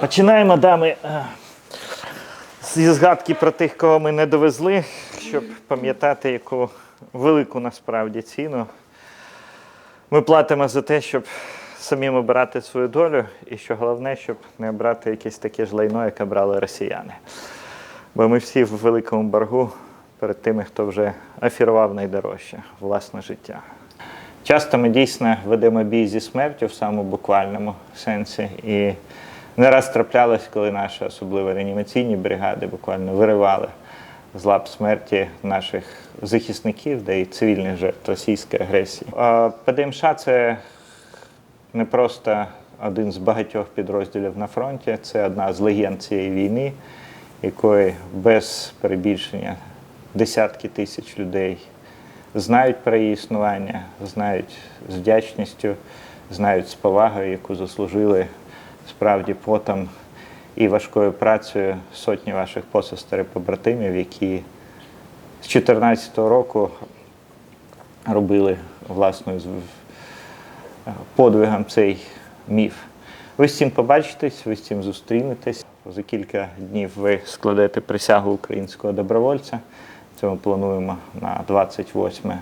Починаємо, дами, е, зі згадки про тих, кого ми не довезли, щоб пам'ятати, яку велику насправді ціну ми платимо за те, щоб самим обирати свою долю, і що головне, щоб не обрати якесь таке ж лайно, яке брали росіяни. Бо ми всі в великому боргу перед тими, хто вже афірував найдорожче власне життя. Часто ми дійсно ведемо бій зі смертю в самому буквальному сенсі. І не раз траплялось, коли наші, особливо реанімаційні бригади, буквально виривали з лап смерті наших захисників, де і цивільних жертв російської агресії. ПДМШ це не просто один з багатьох підрозділів на фронті, це одна з легенд цієї війни, якої без перебільшення десятки тисяч людей знають про її існування, знають з вдячністю, знають з повагою, яку заслужили справді потом і важкою працею сотні ваших посестер і побратимів, які з 2014 року робили власною подвигом цей міф. Ви з цим побачитесь, ви з цим зустрінетесь. За кілька днів ви складете присягу українського добровольця. Це ми плануємо на 28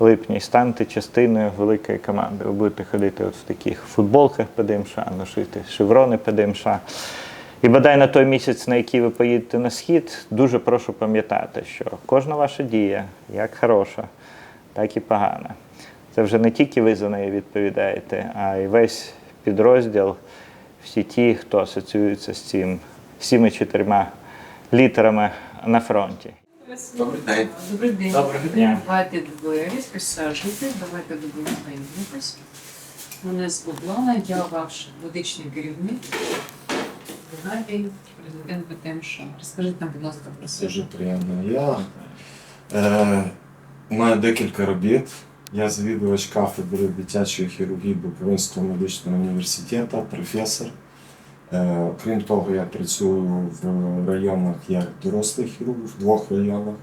липня і станете частиною великої команди. Ви будете ходити от в таких футболках ПДМШ, носити шеврони ПДМШ. І бодай на той місяць, на який ви поїдете на схід, дуже прошу пам'ятати, що кожна ваша дія, як хороша, так і погана. Це вже не тільки ви за неї відповідаєте, а й весь підрозділ, всі ті, хто асоціюється з цим всіми чотирма літерами на фронті. Добрий день. Добрий день. Доброго дня. Давайте договорились, присаджуйтесь, давайте знайомитись. Мене звуть Лана, я ваш медичний керівник. Геннадій, президент БТМШ. Розкажіть нам, будь ласка, про себе. Дуже приємно. Я е, маю декілька робіт. Я завідувач кафедри дитячої хірургії Буковинського медичного університету, професор. Е, крім того, я працюю в районах як дорослий хірург в двох районах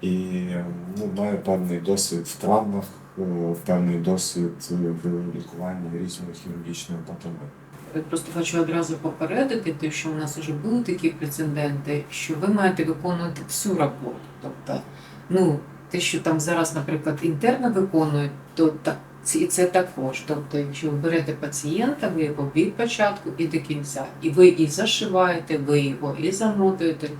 і е, ну, маю певний досвід в травмах, е, певний досвід в лікуванні різної хірургічної патології. Просто хочу одразу попередити, те, що у нас вже були такі прецеденти, що ви маєте виконувати всю роботу. Тобто, ну, те, що там зараз, наприклад, інтерно виконують, то так. І це також. Тобто, якщо ви берете пацієнта, ви його від початку і до кінця. І ви і зашиваєте, ви його і замотуєте.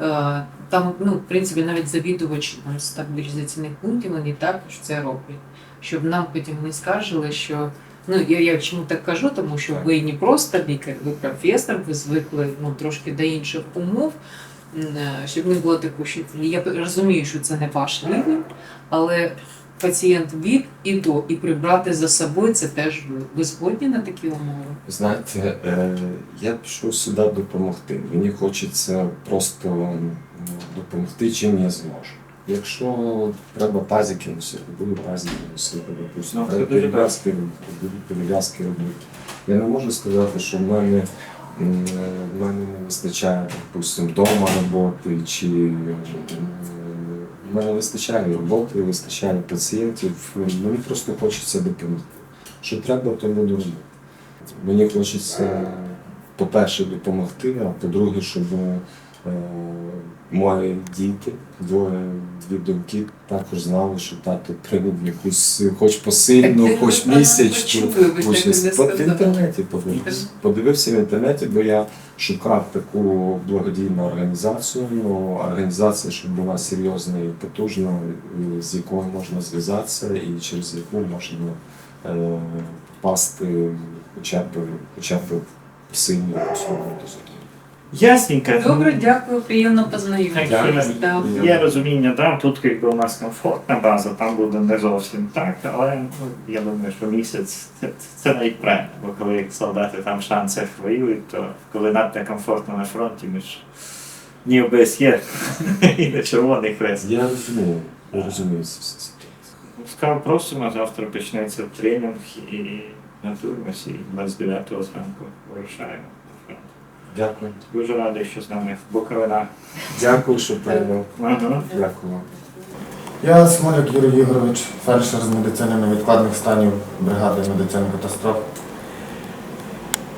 Е, Там, ну, в принципі, навіть завідувачі стабілізаційних пунктів вони також це роблять. Щоб нам потім не скаржили, що Ну, я, я чому так кажу, тому що ви не просто лікар, ви професор, ви звикли ну, трошки до інших умов, е, щоб не було такого, що я розумію, що це не ваш рівень, але пацієнт від і до, і прибрати за собою це теж ви. Ви згодні на такі умови? Знаєте, е, я пішов сюди допомогти. Мені хочеться просто допомогти, чим я зможу. Якщо треба пазики носити, буду пазики носити, допустимо, Ну, треба дуже перев'язки робити, перев'язки робити. Я не можу сказати, що в мене, е, в мене не вистачає, допустимо, вдома роботи, чи мене вистачає роботи, вистачає пацієнтів. Мені просто хочеться допомогти. Що треба, то буду робити. Мені хочеться, по-перше, допомогти, а по-друге, щоб мої діти, двоє, дві доньки, також знали, що тато прийняв якусь, хоч посильну, Так, хоч місячну. участь. В інтернеті подивився. Подивився в інтернеті, бо я шукав таку благодійну організацію, ну, організація, щоб була серйозна і потужна, з якою можна зв'язатися і через яку можна е, попасти хоча б, хоча б особу результат. Ясненько. Добре, дякую, приємно познайомитися. Да. Є розуміння, да, тут якби у нас комфортна база, там буде не зовсім так, але ну, я думаю, що місяць це, це навіть правильно, бо коли солдати там в шансах воюють, то коли надто комфортно на фронті, ми ж ні ОБСЄ і не Червоний Хрест. Я розумію, я розумію всю. Скажу, просимо, завтра почнеться тренінг і готуємося, і 29 зранку вирушаємо. Дякую. Дуже радий, що з нами Буковина. Дякую, що прийняв. Ага. Дякую вам. Я Смоляк Юрій Ігорович, фельдшер з медицини невідкладних станів бригади медицини катастроф.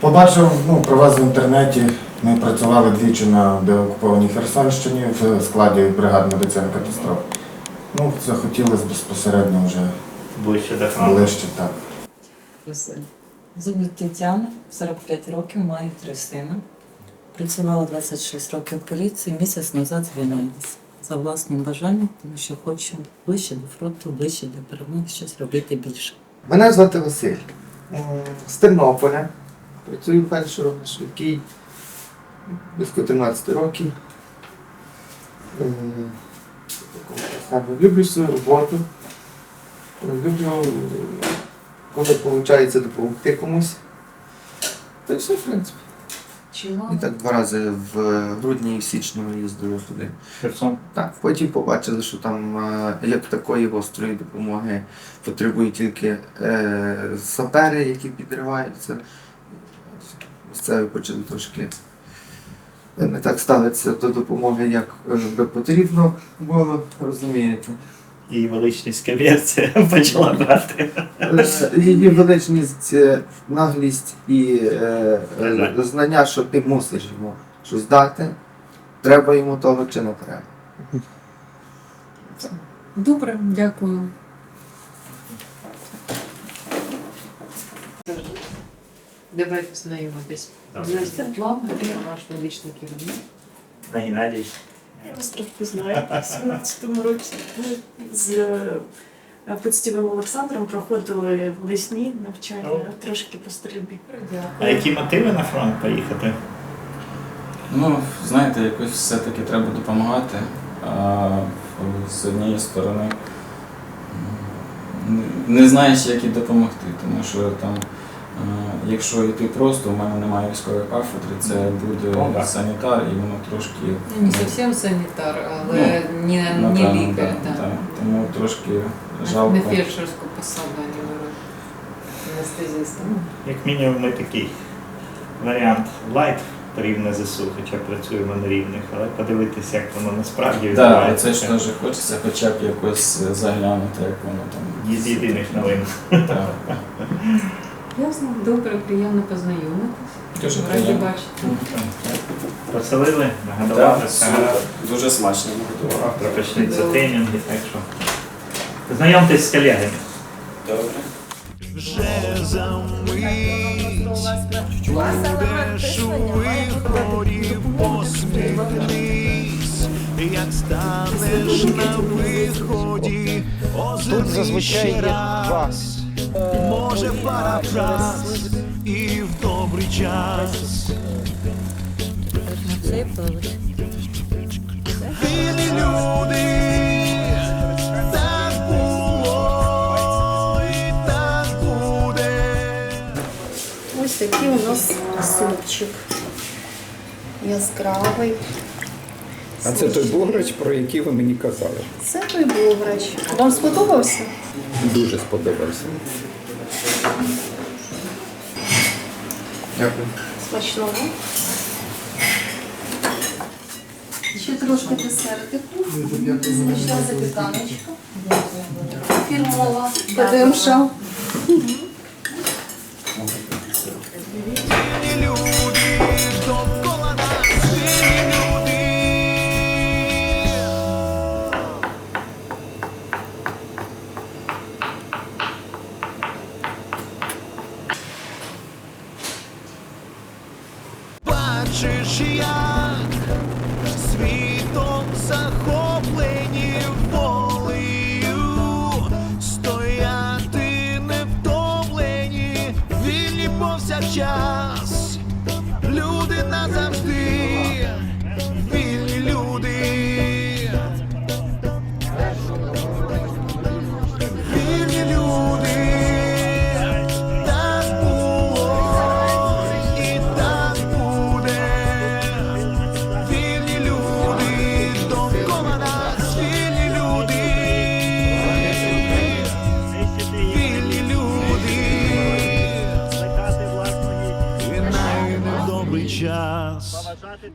Побачив, ну, про вас в інтернеті. Ми працювали двічі на деокупованій Херсонщині в складі бригад медицини катастроф. Ну, захотілося безпосередньо вже Ближче до фронту. ближче так. Звуть Тетяна, 45 років, маю три сина. Працювала 26 років в поліції, місяць назад звільнилася. За власним бажанням, тому що хочу ближче до фронту, ближче до перемоги, щось робити більше. Мене звати Василь. З Тернополя. Працюю фельдшером на швидкій. Близько 13 років. Люблю свою роботу. Люблю, е, коли виходить допомогти комусь. Та все, в принципі. Чого? І так два рази в грудні і в січні ми їздили туди. Херсон. Так, потім побачили, що там е, як такої гострої допомоги потребують тільки е, сапери, які підриваються. Місцеві почали трошки не так ставитися до допомоги, як е, би потрібно було, розумієте. І величність комерція почала брати. Е, Її величність, е, наглість і е, е, знання, що ти мусиш йому щось дати, треба йому того чи не треба. Добре, дякую. Давайте знайомитись. Добре. Світлана, наш медичний керівник. На Геннадій. Я вас трохи знаю. У 17-му році ми з е, Подстівим Олександром проходили весні навчання трошки по стрільбі. А які мотиви на фронт поїхати? Ну, знаєте, якось все-таки треба допомагати. А з однієї сторони не знаєш, як і допомогти, тому що там, якщо йти просто, у мене немає військової кафедри, це буде Ну, санітар і воно трошки. Ну, Не зовсім санітар, але не, не напевно, лікар. да, так. да. Тому трошки жалко. На фельдшерську посаду не беруть. Анестезістом. Як мінімум, ми такий варіант лайт рівне ЗСУ, хоча працюємо на рівних, але подивитися, як воно насправді Так, це ж теж хочеться хоча б якось заглянути, як воно там. Із єдиних новин. Ясно, добре, приємно познайомитися. Раді бачити. Поселили, нагадували, Так, супер. Дуже смачно готував. Завтра почнеться тренінги, так що. Знайомтесь з колегами. Добре. Вже за мить будеш у виході, посміхнись, як станеш на виході, Тут зазвичай є раз, може парафраз і в добрий час. Вільні люди, так було і так буде. Ось такий у нас супчик. Яскравий. А це той бограч, про який ви мені казали. Це той бограч. Вам сподобався? Дуже сподобався. Дякую. Смачного. Ще трошки десертику. Смачна запіканочка. Фірмова. ПДМШ.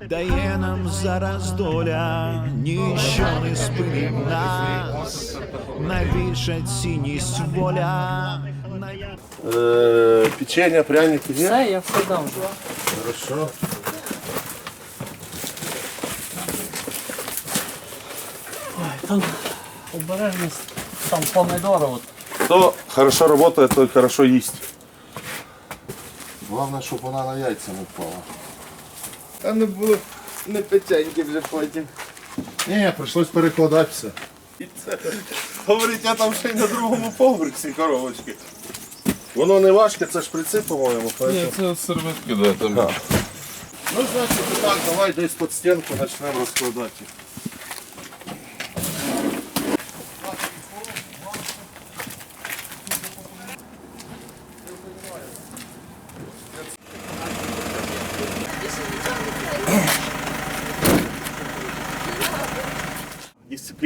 дає нам зараз доля, ніщо не спинить нас, найбільша цінність воля. Е, печенье, пряники, нет? Все, я все дам вже. Хорошо. Там обережність, там помидори. От. Кто хорошо работает, тот хорошо есть. Главное, чтобы вона на яйця не впала. Та не було не печеньки вже потім. Ні, прийшлось перекладати все. І це, говорить, я там ще й на другому поверсі коробочки. Воно не важке, це шприци, по-моєму. поэтому- це серветки, да, там. Да. Ну, значить, так, давай десь під стінку почнемо розкладати. їх.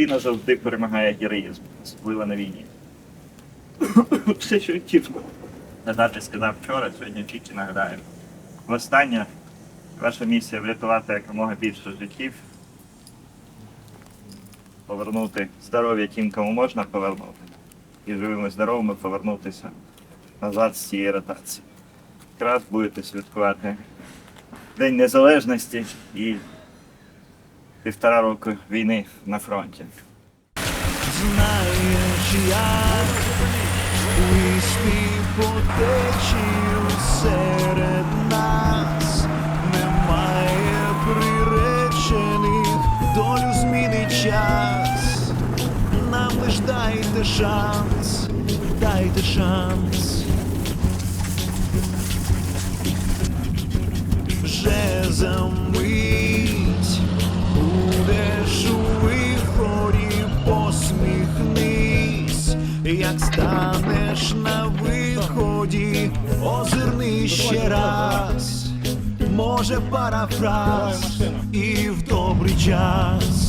Дисципліна завжди перемагає героїзм, особливо на війні. Все, що хотів нагадати, сказав вчора, сьогодні тільки нагадаю. Востаннє ваша місія врятувати якомога більше життів, повернути здоров'я тим, кому можна повернути, і живими здоровими повернутися назад з цієї ротації. Якраз будете святкувати День Незалежності і півтора року війни на фронті. Знаєш, як виспі потечію серед нас немає приречених, долю змінить час. Нам лиш дайте шанс, дайте шанс. Ще раз, може парафраз і в добрий час.